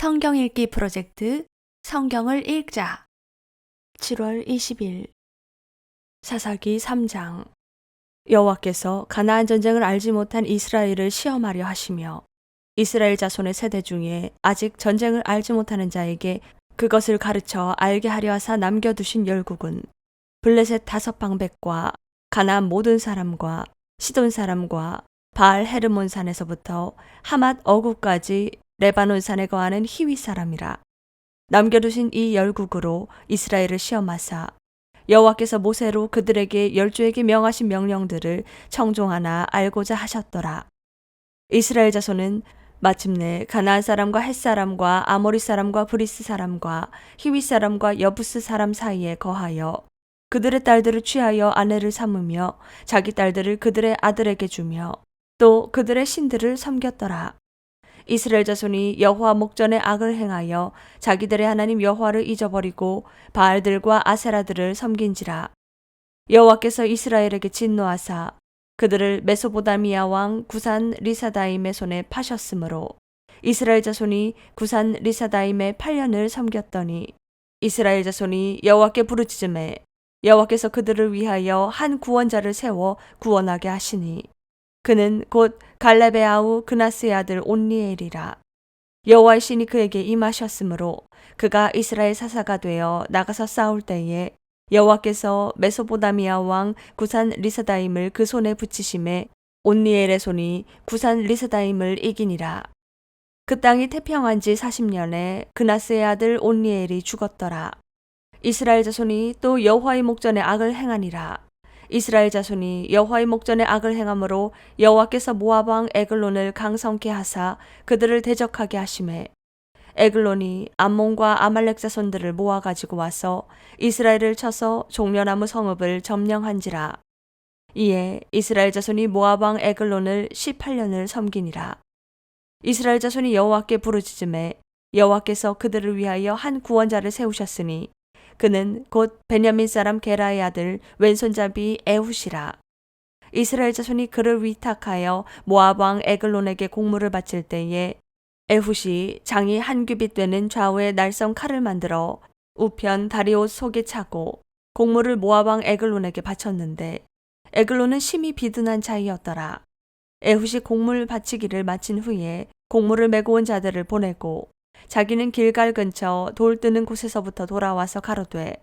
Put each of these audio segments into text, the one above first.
성경 읽기 프로젝트 성경을 읽자. 7월 20일. 사사기 3장. 여호와께서 가나안 전쟁을 알지 못한 이스라엘을 시험하려 하시며 이스라엘 자손의 세대 중에 아직 전쟁을 알지 못하는 자에게 그것을 가르쳐 알게 하려 하사 남겨두신 열국은 블레셋 다섯 방백과 가나안 모든 사람과 시돈 사람과 바알 헤르몬 산에서부터 하맛 어구까지 레바논 산에 거하는 히위 사람이라. 남겨두신 이 열국으로 이스라엘을 시험하사 여호와께서 모세로 그들에게 열주에게 명하신 명령들을 청종하나 알고자 하셨더라. 이스라엘 자손은 마침내 가나안 사람과 헷 사람과 아모리 사람과 브리스 사람과 히위 사람과 여부스 사람 사이에 거하여 그들의 딸들을 취하여 아내를 삼으며 자기 딸들을 그들의 아들에게 주며 또 그들의 신들을 섬겼더라. 이스라엘 자손이 여호와 목전에 악을 행하여 자기들의 하나님 여호와를 잊어버리고 바알들과 아세라들을 섬긴지라. 여호와께서 이스라엘에게 진노하사 그들을 메소보다미아 왕 구산 리사다임의 손에 파셨으므로 이스라엘 자손이 구산 리사다임의 8년을 섬겼더니 이스라엘 자손이 여호와께 부르짖음에 여호와께서 그들을 위하여 한 구원자를 세워 구원하게 하시니 그는 곧 갈렙의 아우 그나스의 아들 온니엘이라. 여호와의 신이 그에게 임하셨으므로 그가 이스라엘 사사가 되어 나가서 싸울 때에 여호와께서 메소보다미아 왕 구산 리사다임을 그 손에 붙이심에 온니엘의 손이 구산 리사다임을 이기니라. 그 땅이 태평한 지 40년에 그나스의 아들 온니엘이 죽었더라. 이스라엘 자손이 또 여호와의 목전에 악을 행하니라. 이스라엘 자손이 여호와의 목전에 악을 행함으로 여호와께서 모압 왕 에글론을 강성케 하사 그들을 대적하게 하심에 에글론이 암몬과 아말렉 자손들을 모아 가지고 와서 이스라엘을 쳐서 종려나무 성읍을 점령한지라. 이에 이스라엘 자손이 모압 왕 에글론을 18년을 섬기니라. 이스라엘 자손이 여호와께 부르짖음에 여호와께서 그들을 위하여 한 구원자를 세우셨으니 그는 곧 베냐민 사람 게라의 아들 왼손잡이 에훗이라. 이스라엘 자손이 그를 위탁하여 모압 왕 에글론에게 공물을 바칠 때에 에훗이 장이 한 규빗 되는 좌우의 날성 칼을 만들어 우편 다리옷 속에 차고 공물을 모압 왕 에글론에게 바쳤는데 에글론은 심히 비둔한 자이었더라. 에훗이 공물 바치기를 마친 후에 공물을 메고 온 자들을 보내고 자기는 길갈 근처 돌 뜨는 곳에서부터 돌아와서 가로되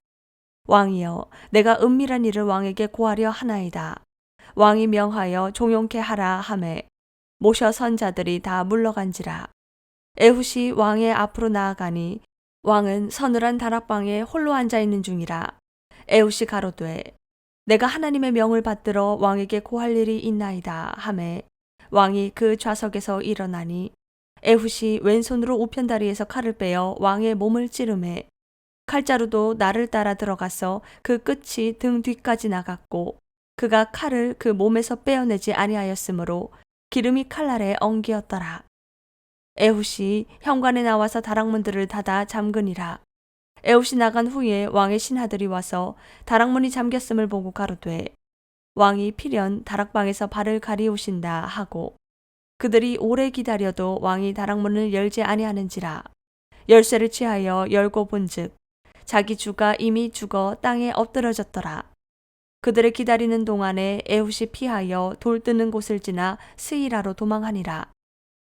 왕이여 내가 은밀한 일을 왕에게 고하려 하나이다. 왕이 명하여 종용케 하라 하매 모셔 선 자들이 다 물러간지라. 에훗이 왕의 앞으로 나아가니 왕은 서늘한 다락방에 홀로 앉아 있는 중이라. 에훗이 가로되 내가 하나님의 명을 받들어 왕에게 고할 일이 있나이다 하매 왕이 그 좌석에서 일어나니 에훗이 왼손으로 우편다리에서 칼을 빼어 왕의 몸을 찌르매 칼자루도 나를 따라 들어가서 그 끝이 등 뒤까지 나갔고 그가 칼을 그 몸에서 빼어내지 아니하였으므로 기름이 칼날에 엉기었더라. 에훗이 현관에 나와서 다락문들을 닫아 잠그니라. 에훗이 나간 후에 왕의 신하들이 와서 다락문이 잠겼음을 보고 가로되 왕이 필연 다락방에서 발을 가리우신다 하고 그들이 오래 기다려도 왕이 다락문을 열지 아니하는지라 열쇠를 취하여 열고 본즉 자기 주가 이미 죽어 땅에 엎드러졌더라. 그들을 기다리는 동안에 에훗이 피하여 돌 뜨는 곳을 지나 스이라로 도망하니라.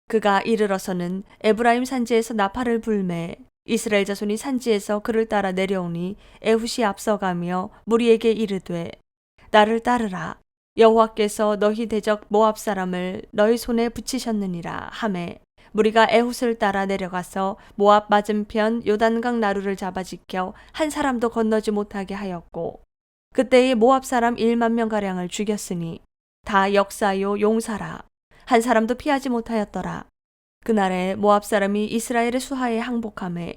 그가 이르러서는 에브라임 산지에서 나팔을 불매 이스라엘 자손이 산지에서 그를 따라 내려오니 에훗이 앞서가며 무리에게 이르되 나를 따르라 여호와께서 너희 대적 모압 사람을 너희 손에 붙이셨느니라 하매 무리가 에훗을 따라 내려가서 모압 맞은편 요단강 나루를 잡아 지켜 한 사람도 건너지 못하게 하였고 그때의 모압 사람 1만 명 가량을 죽였으니 다 역사요 용사라. 한 사람도 피하지 못하였더라. 그날에 모압 사람이 이스라엘의 수하에 항복함에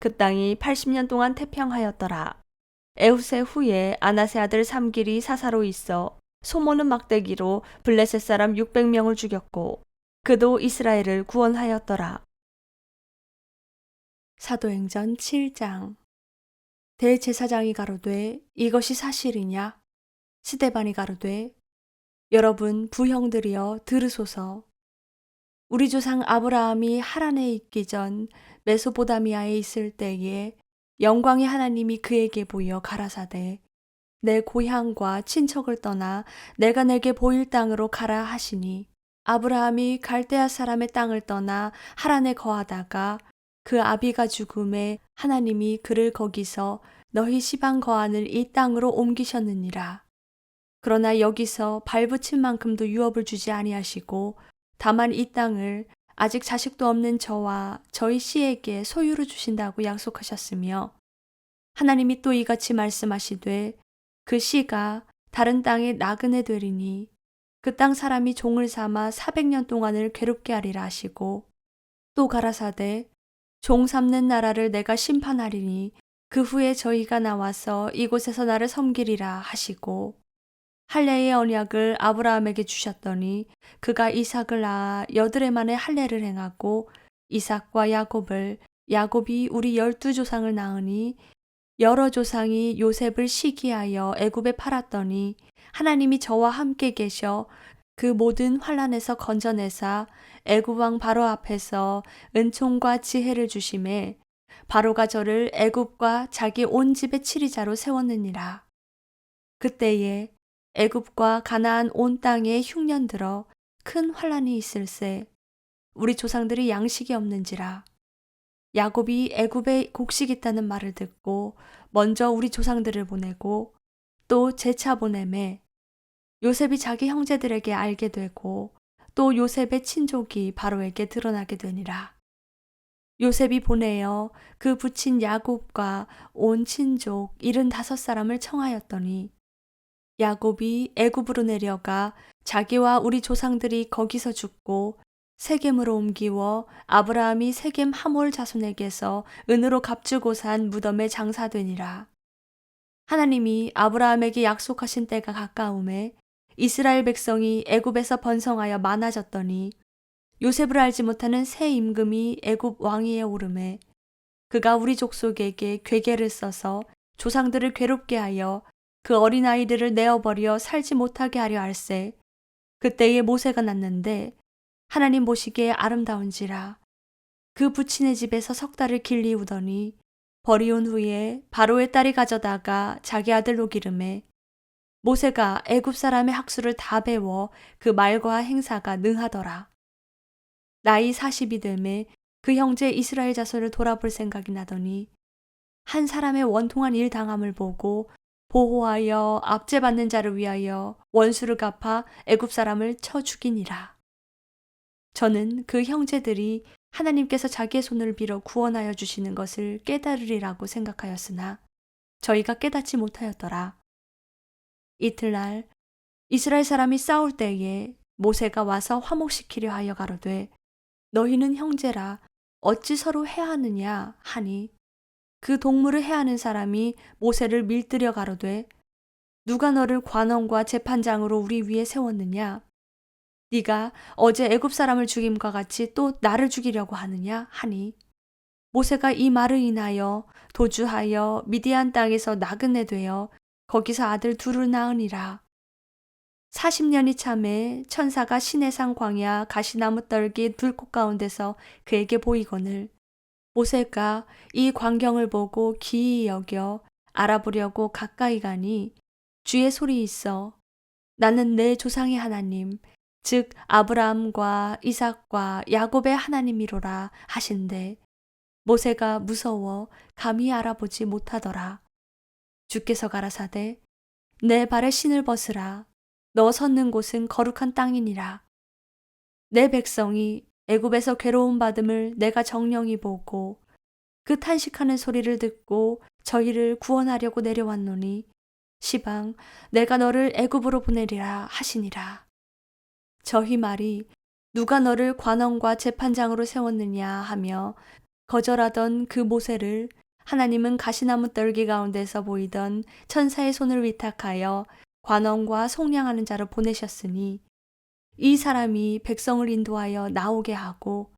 그 땅이 80년 동안 태평하였더라. 에훗의 후에 아나세 아들 삼길이 사사로 있어 소모는 막대기로 블레셋 사람 600명을 죽였고 그도 이스라엘을 구원하였더라. 사도행전 7장 대제사장이 가로되 이것이 사실이냐? 시대반이 가로되 여러분 부형들이여 들으소서 우리 조상 아브라함이 하란에 있기 전 메소보다미아에 있을 때에 영광의 하나님이 그에게 보여 가라사대 내 고향과 친척을 떠나 내가 내게 보일 땅으로 가라 하시니 아브라함이 갈대아 사람의 땅을 떠나 하란에 거하다가 그 아비가 죽음에 하나님이 그를 거기서 너희 시방 거하는 이 땅으로 옮기셨느니라. 그러나 여기서 발붙일 만큼도 유업을 주지 아니하시고 다만 이 땅을 아직 자식도 없는 저와 저희 씨에게 소유로 주신다고 약속하셨으며 하나님이 또 이같이 말씀하시되 그 씨가 다른 땅에 나그네 되리니 그 땅 사람이 종을 삼아 400년 동안을 괴롭게 하리라 하시고 또 가라사대 종 삼는 나라를 내가 심판하리니 그 후에 저희가 나와서 이곳에서 나를 섬기리라 하시고 할례의 언약을 아브라함에게 주셨더니 그가 이삭을 낳아 여드레 만에 할례를 행하고 이삭과 야곱을 야곱이 우리 열두 조상을 낳으니 여러 조상이 요셉을 시기하여 애굽에 팔았더니 하나님이 저와 함께 계셔 그 모든 환란에서 건져내사 애굽 왕 바로 앞에서 은총과 지혜를 주심에 바로가 저를 애굽과 자기 온 집의 치리자로 세웠느니라. 그때에 애굽과 가나안 온 땅에 흉년 들어 큰 환란이 있을세 우리 조상들이 양식이 없는지라 야곱이 애굽에 곡식 있다는 말을 듣고 먼저 우리 조상들을 보내고 또 재차 보내매 요셉이 자기 형제들에게 알게 되고 또 요셉의 친족이 바로에게 드러나게 되니라. 요셉이 보내어 그 부친 야곱과 온 친족 일흔다섯 사람을 청하였더니 야곱이 애굽으로 내려가 자기와 우리 조상들이 거기서 죽고 세겜으로 옮기워 아브라함이 세겜 하몰 자손에게서 은으로 값주고 산 무덤에 장사되니라. 하나님이 아브라함에게 약속하신 때가 가까움에 이스라엘 백성이 애굽에서 번성하여 많아졌더니 요셉을 알지 못하는 새 임금이 애굽 왕위에 오름에 그가 우리 족속에게 괴계를 써서 조상들을 괴롭게 하여 그 어린아이들을 내어버려 살지 못하게 하려 할세. 그때에 모세가 났는데 하나님 보시기에 아름다운지라. 그 부친의 집에서 석 달을 길리우더니 버리온 후에 바로의 딸이 가져다가 자기 아들로 기름에 모세가 애굽 사람의 학수를 다 배워 그 말과 행사가 능하더라. 나이 40이 되매 그 형제 이스라엘 자손을 돌아볼 생각이 나더니 한 사람의 원통한 일 당함을 보고 보호하여 압제받는 자를 위하여 원수를 갚아 애굽 사람을 쳐 죽이니라. 저는 그 형제들이 하나님께서 자기의 손을 빌어 구원하여 주시는 것을 깨달으리라고 생각하였으나 저희가 깨닫지 못하였더라. 이틀날 이스라엘 사람이 싸울 때에 모세가 와서 화목시키려 하여 가로되 너희는 형제라 어찌 서로 해하느냐 하니 그 동물을 해하는 사람이 모세를 밀들여 가로되 누가 너를 관원과 재판장으로 우리 위에 세웠느냐 네가 어제 애굽 사람을 죽임과 같이 또 나를 죽이려고 하느냐? 하니 모세가 이 말을 인하여 도주하여 미디안 땅에서 나그네 되어 거기서 아들 둘을 낳으니라. 40년이 참에 천사가 시내산 광야 가시나무 떨기 들꽃 가운데서 그에게 보이거늘 모세가 이 광경을 보고 기이 여겨 알아보려고 가까이 가니 주의 소리 있어 나는 내 조상의 하나님 즉 아브라함과 이삭과 야곱의 하나님이로라 하신대. 모세가 무서워 감히 알아보지 못하더라. 주께서 가라사대 내 발에 신을 벗으라. 너 섰는 곳은 거룩한 땅이니라. 내 백성이 애굽에서 괴로움 받음을 내가 정령이 보고 그 탄식하는 소리를 듣고 저희를 구원하려고 내려왔노니 시방 내가 너를 애굽으로 보내리라 하시니라 저희 말이 누가 너를 관원과 재판장으로 세웠느냐 하며 거절하던 그 모세를 하나님은 가시나무 떨기 가운데서 보이던 천사의 손을 위탁하여 관원과 속량하는 자로 보내셨으니 이 사람이 백성을 인도하여 나오게 하고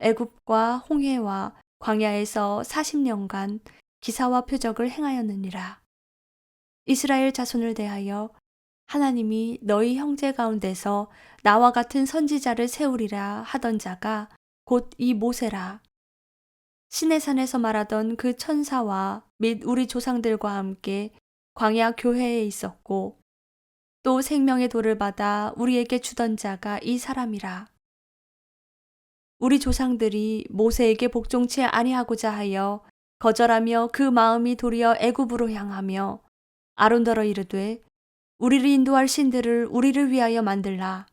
애굽과 홍해와 광야에서 40년간 기사와 표적을 행하였느니라. 이스라엘 자손을 대하여 하나님이 너희 형제 가운데서 나와 같은 선지자를 세우리라 하던 자가 곧 이 모세라. 시내산에서 말하던 그 천사와 및 우리 조상들과 함께 광야 교회에 있었고 또 생명의 돌을 받아 우리에게 주던 자가 이 사람이라. 우리 조상들이 모세에게 복종치 아니하고자 하여 거절하며 그 마음이 도리어 애굽으로 향하며 아론더러 이르되 우리를 인도할 신들을 우리를 위하여 만들라.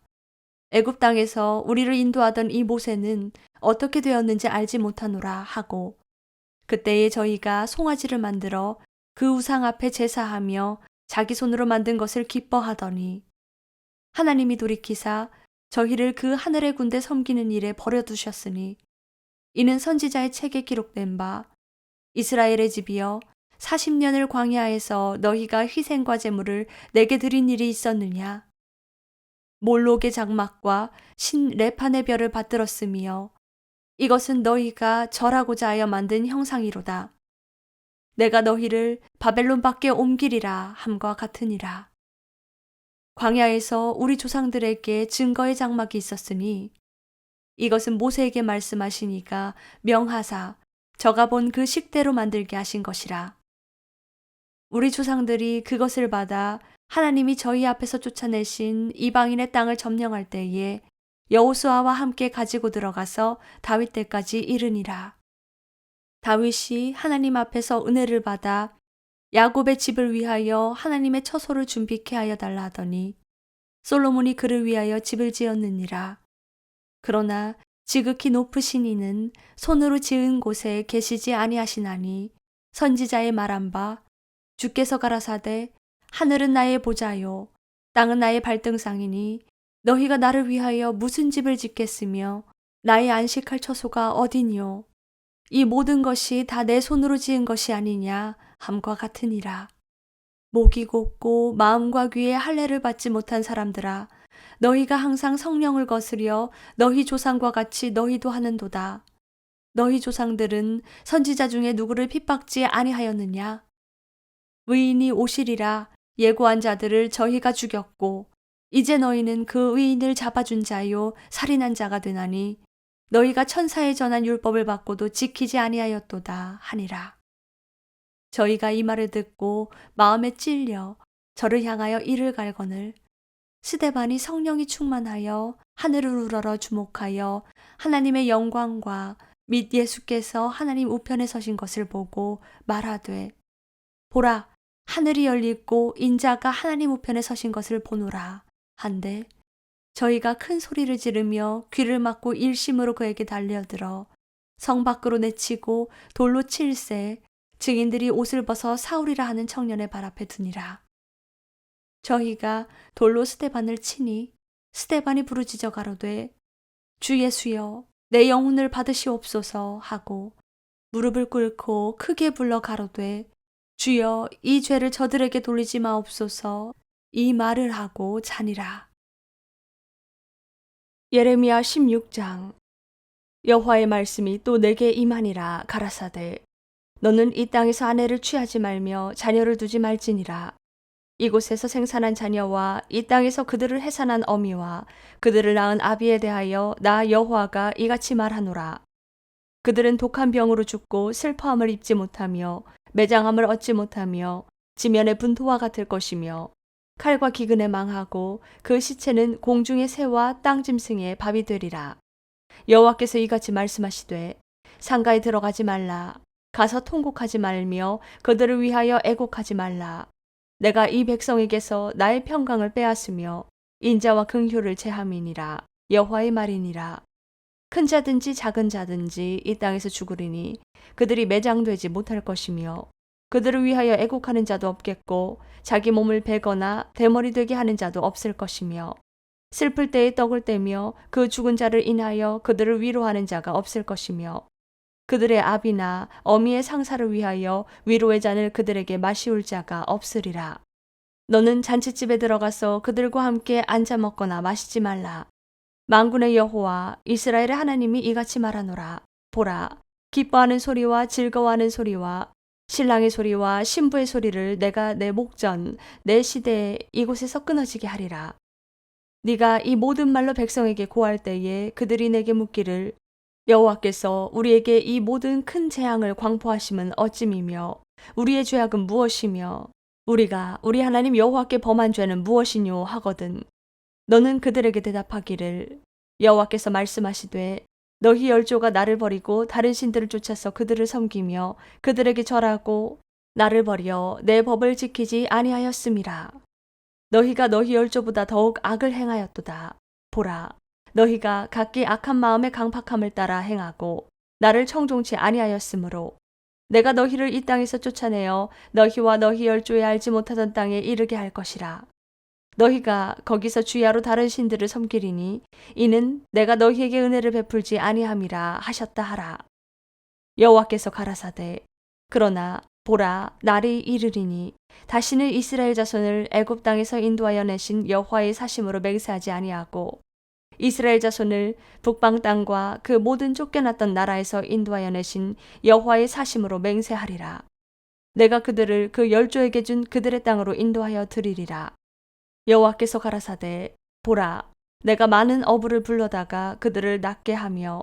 애굽 땅에서 우리를 인도하던 이 모세는 어떻게 되었는지 알지 못하노라 하고 그때에 저희가 송아지를 만들어 그 우상 앞에 제사하며 자기 손으로 만든 것을 기뻐하더니 하나님이 돌이키사 저희를 그 하늘의 군대 섬기는 일에 버려두셨으니 이는 선지자의 책에 기록된 바 이스라엘의 집이여 40년을 광야에서 너희가 희생과 제물을 내게 드린 일이 있었느냐 몰록의 장막과 신 레판의 별을 받들었으며 이것은 너희가 절하고자 하여 만든 형상이로다. 내가 너희를 바벨론 밖에 옮기리라 함과 같으니라. 광야에서 우리 조상들에게 증거의 장막이 있었으니 이것은 모세에게 말씀하시니까 명하사 저가 본 그 식대로 만들게 하신 것이라. 우리 조상들이 그것을 받아 하나님이 저희 앞에서 쫓아내신 이방인의 땅을 점령할 때에 여호수아와 함께 가지고 들어가서 다윗 때까지 이르니라. 다윗이 하나님 앞에서 은혜를 받아 야곱의 집을 위하여 하나님의 처소를 준비케 하여 달라 하더니 솔로몬이 그를 위하여 집을 지었느니라. 그러나 지극히 높으신 이는 손으로 지은 곳에 계시지 아니하시나니 선지자의 말한 바 주께서 가라사대 하늘은 나의 보좌요 땅은 나의 발등상이니 너희가 나를 위하여 무슨 집을 짓겠으며 나의 안식할 처소가 어디니요? 이 모든 것이 다 내 손으로 지은 것이 아니냐 함과 같으니라. 목이 곱고 마음과 귀에 할례를 받지 못한 사람들아 너희가 항상 성령을 거스려 너희 조상과 같이 너희도 하는도다. 너희 조상들은 선지자 중에 누구를 핍박지 아니하였느냐 의인이 오시리라 예고한 자들을 저희가 죽였고 이제 너희는 그 의인을 잡아준 자요 살인한 자가 되나니 너희가 천사에 전한 율법을 받고도 지키지 아니하였도다 하니라. 저희가 이 말을 듣고 마음에 찔려 저를 향하여 이를 갈거늘 스데반이 성령이 충만하여 하늘을 우러러 주목하여 하나님의 영광과 및 예수께서 하나님 우편에 서신 것을 보고 말하되 보라 하늘이 열리고 인자가 하나님 우편에 서신 것을 보노라 한데 저희가 큰 소리를 지르며 귀를 막고 일심으로 그에게 달려들어 성 밖으로 내치고 돌로 칠세 증인들이 옷을 벗어 사울이라 하는 청년의 발 앞에 두니라. 저희가 돌로 스테반을 치니 스테반이 부르짖어 가로되 주 예수여 내 영혼을 받으시옵소서 하고 무릎을 꿇고 크게 불러 가로되 주여 이 죄를 저들에게 돌리지 마옵소서. 이 말을 하고 자니라. 예레미야 16장. 여호와의 말씀이 또 내게 임하니라 가라사대. 너는 이 땅에서 아내를 취하지 말며 자녀를 두지 말지니라. 이곳에서 생산한 자녀와 이 땅에서 그들을 해산한 어미와 그들을 낳은 아비에 대하여 나 여호와가 이같이 말하노라. 그들은 독한 병으로 죽고 슬퍼함을 입지 못하며 매장함을 얻지 못하며 지면의 분토와 같을 것이며 칼과 기근에 망하고 그 시체는 공중의 새와 땅 짐승의 밥이 되리라. 여호와께서 이같이 말씀하시되 상가에 들어가지 말라. 가서 통곡하지 말며 그들을 위하여 애곡하지 말라. 내가 이 백성에게서 나의 평강을 빼앗으며 인자와 긍휼을 제함이니라. 여호와의 말이니라. 큰 자든지 작은 자든지 이 땅에서 죽으리니 그들이 매장되지 못할 것이며 그들을 위하여 애곡하는 자도 없겠고 자기 몸을 베거나 대머리 되게 하는 자도 없을 것이며 슬플 때에 떡을 떼며 그 죽은 자를 인하여 그들을 위로하는 자가 없을 것이며 그들의 아비나 어미의 상사를 위하여 위로의 잔을 그들에게 마시울 자가 없으리라. 너는 잔치집에 들어가서 그들과 함께 앉아 먹거나 마시지 말라. 만군의 여호와 이스라엘의 하나님이 이같이 말하노라. 보라, 기뻐하는 소리와 즐거워하는 소리와 신랑의 소리와 신부의 소리를 내가 내 목전 내 시대에 이곳에서 끊어지게 하리라. 네가 이 모든 말로 백성에게 고할 때에 그들이 내게 묻기를 여호와께서 우리에게 이 모든 큰 재앙을 광포하심은 어찌미며 우리의 죄악은 무엇이며 우리가 우리 하나님 여호와께 범한 죄는 무엇이뇨 하거든 너는 그들에게 대답하기를 여호와께서 말씀하시되 너희 열조가 나를 버리고 다른 신들을 쫓아서 그들을 섬기며 그들에게 절하고 나를 버려 내 법을 지키지 아니하였음이라 너희가 너희 열조보다 더욱 악을 행하였도다 보라 너희가 각기 악한 마음의 강팍함을 따라 행하고 나를 청종치 아니하였으므로 내가 너희를 이 땅에서 쫓아내어 너희와 너희 열조에 알지 못하던 땅에 이르게 할 것이라. 너희가 거기서 주야로 다른 신들을 섬기리니 이는 내가 너희에게 은혜를 베풀지 아니함이라 하셨다 하라. 여호와께서 가라사대 그러나 보라 날이 이르리니 다시는 이스라엘 자손을 애굽 땅에서 인도하여 내신 여호와의 사심으로 맹세하지 아니하고 이스라엘 자손을 북방 땅과 그 모든 쫓겨났던 나라에서 인도하여 내신 여호와의 사심으로 맹세하리라. 내가 그들을 그 열조에게 준 그들의 땅으로 인도하여 드리리라. 여호와께서 가라사대 보라 내가 많은 어부를 불러다가 그들을 낫게 하며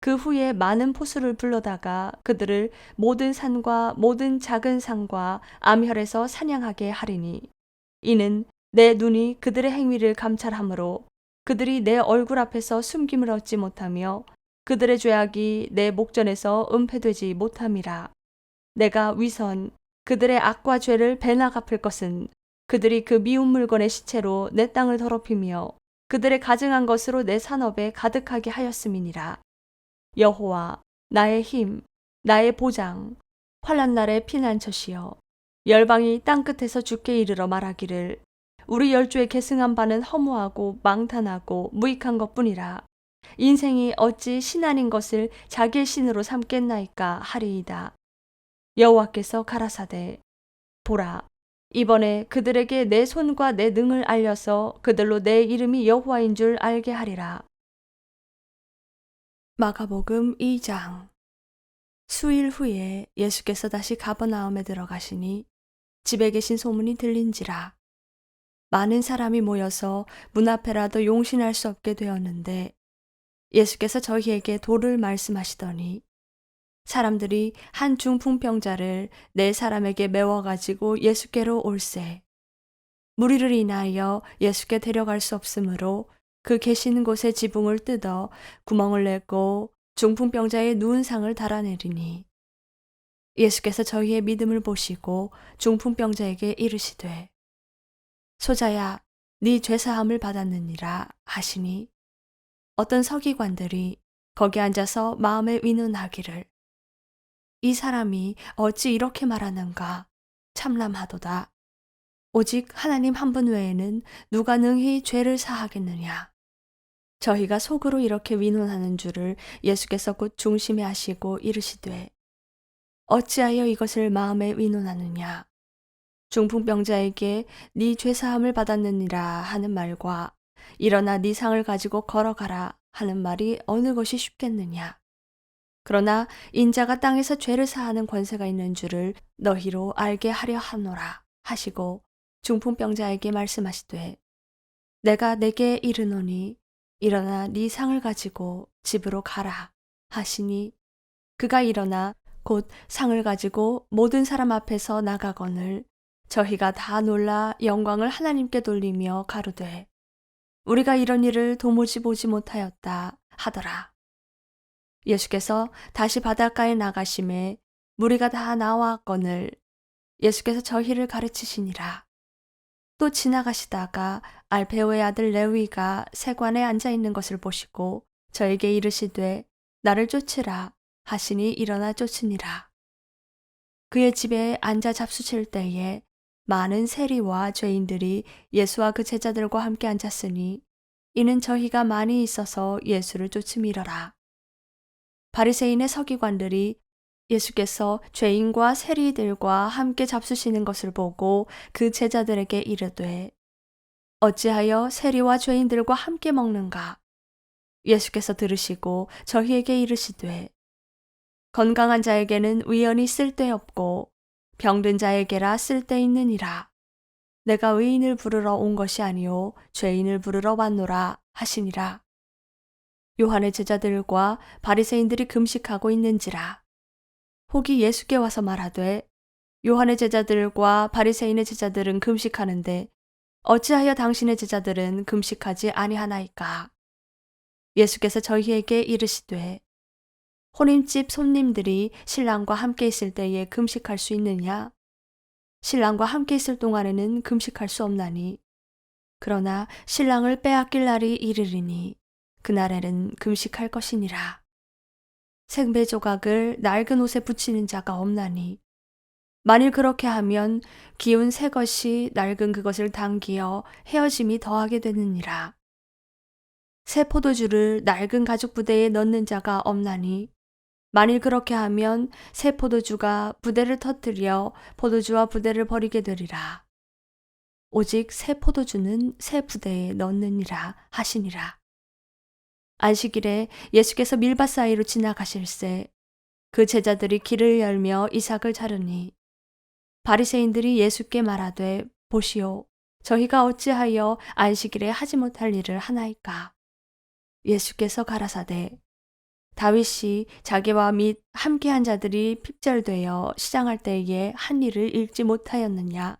그 후에 많은 포수를 불러다가 그들을 모든 산과 모든 작은 산과 암혈에서 사냥하게 하리니 이는 내 눈이 그들의 행위를 감찰함으로 그들이 내 얼굴 앞에서 숨김을 얻지 못하며 그들의 죄악이 내 목전에서 은폐되지 못함이라. 내가 위선 그들의 악과 죄를 배나 갚을 것은 그들이 그 미운 물건의 시체로 내 땅을 더럽히며 그들의 가증한 것으로 내 산업에 가득하게 하였음이니라. 여호와 나의 힘 나의 보장 환란 날의 피난처시여 열방이 땅 끝에서 죽게 이르러 말하기를 우리 열조의 계승한 바는 허무하고 망탄하고 무익한 것뿐이라. 인생이 어찌 신 아닌 것을 자기의 신으로 삼겠나이까 하리이다. 여호와께서 가라사대 보라 이번에 그들에게 내 손과 내 능을 알려서 그들로 내 이름이 여호와인 줄 알게 하리라. 마가복음 2장 수일 후에 예수께서 다시 가버나움에 들어가시니 집에 계신 소문이 들린지라 많은 사람이 모여서 문 앞에라도 용신할 수 없게 되었는데 예수께서 저희에게 도를 말씀하시더니 사람들이 한 중풍병자를 네 사람에게 메워 가지고 예수께로 올세. 무리를 인하여 예수께 데려갈 수 없으므로 그 계시는 곳에 지붕을 뜯어 구멍을 내고 중풍병자의 누운 상을 달아내리니 예수께서 저희의 믿음을 보시고 중풍병자에게 이르시되 소자야 네 죄사함을 받았느니라 하시니 어떤 서기관들이 거기 앉아서 마음에 위는하기를 이 사람이 어찌 이렇게 말하는가 참람하도다. 오직 하나님 한 분 외에는 누가 능히 죄를 사하겠느냐? 저희가 속으로 이렇게 위논하는 줄을 예수께서 곧 중심에 하시고 이르시되 어찌하여 이것을 마음에 위논하느냐? 중풍병자에게 네 죄사함을 받았느니라 하는 말과 일어나 네 상을 가지고 걸어가라 하는 말이 어느 것이 쉽겠느냐 그러나 인자가 땅에서 죄를 사하는 권세가 있는 줄을 너희로 알게 하려 하노라 하시고 중풍병자에게 말씀하시되 내가 내게 이르노니 일어나 네 상을 가지고 집으로 가라 하시니 그가 일어나 곧 상을 가지고 모든 사람 앞에서 나가거늘 저희가 다 놀라 영광을 하나님께 돌리며 가로되 우리가 이런 일을 도무지 보지 못하였다 하더라. 예수께서 다시 바닷가에 나가심에 무리가 다 나왔거늘 예수께서 저희를 가르치시니라. 또 지나가시다가 알페오의 아들 레위가 세관에 앉아 있는 것을 보시고 저에게 이르시되 나를 쫓으라 하시니 일어나 쫓으니라. 그의 집에 앉아 잡수칠 때에 많은 세리와 죄인들이 예수와 그 제자들과 함께 앉았으니 이는 저희가 많이 있어서 예수를 쫓음이러라. 바리새인의 서기관들이 예수께서 죄인과 세리들과 함께 잡수시는 것을 보고 그 제자들에게 이르되 어찌하여 세리와 죄인들과 함께 먹는가? 예수께서 들으시고 저희에게 이르시되 건강한 자에게는 위헌이 쓸데없고 병든 자에게라 쓸데있느니라. 내가 의인을 부르러 온 것이 아니요 죄인을 부르러 왔노라 하시니라. 요한의 제자들과 바리새인들이 금식하고 있는지라. 혹이 예수께 와서 말하되 요한의 제자들과 바리새인의 제자들은 금식하는데 어찌하여 당신의 제자들은 금식하지 아니하나이까? 예수께서 저희에게 이르시되 혼인집 손님들이 신랑과 함께 있을 때에 금식할 수 있느냐? 신랑과 함께 있을 동안에는 금식할 수 없나니 그러나 신랑을 빼앗길 날이 이르리니 그날에는 금식할 것이니라. 생배 조각을 낡은 옷에 붙이는 자가 없나니 만일 그렇게 하면 기운 새 것이 낡은 그것을 당기어 헤어짐이 더하게 되느니라. 새 포도주를 낡은 가죽 부대에 넣는 자가 없나니 만일 그렇게 하면 새 포도주가 부대를 터뜨려 포도주와 부대를 버리게 되리라. 오직 새 포도주는 새 부대에 넣느니라 하시니라. 안식일에 예수께서 밀밭 사이로 지나가실새 그 제자들이 길을 열며 이삭을 자르니 바리새인들이 예수께 말하되 보시오 저희가 어찌하여 안식일에 하지 못할 일을 하나이까? 예수께서 가라사대 다윗이 자기와 및 함께한 자들이 핍절되어 시장할 때에 한 일을 읽지 못하였느냐?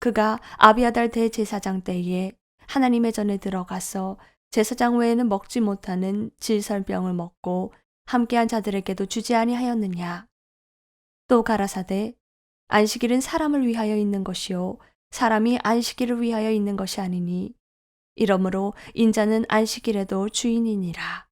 그가 아비아달 대제사장 때에 하나님의 전에 들어가서 제사장 외에는 먹지 못하는 질설병을 먹고 함께한 자들에게도 주지 아니하였느냐? 또 가라사대 안식일은 사람을 위하여 있는 것이요 사람이 안식일을 위하여 있는 것이 아니니 이러므로 인자는 안식일에도 주인이니라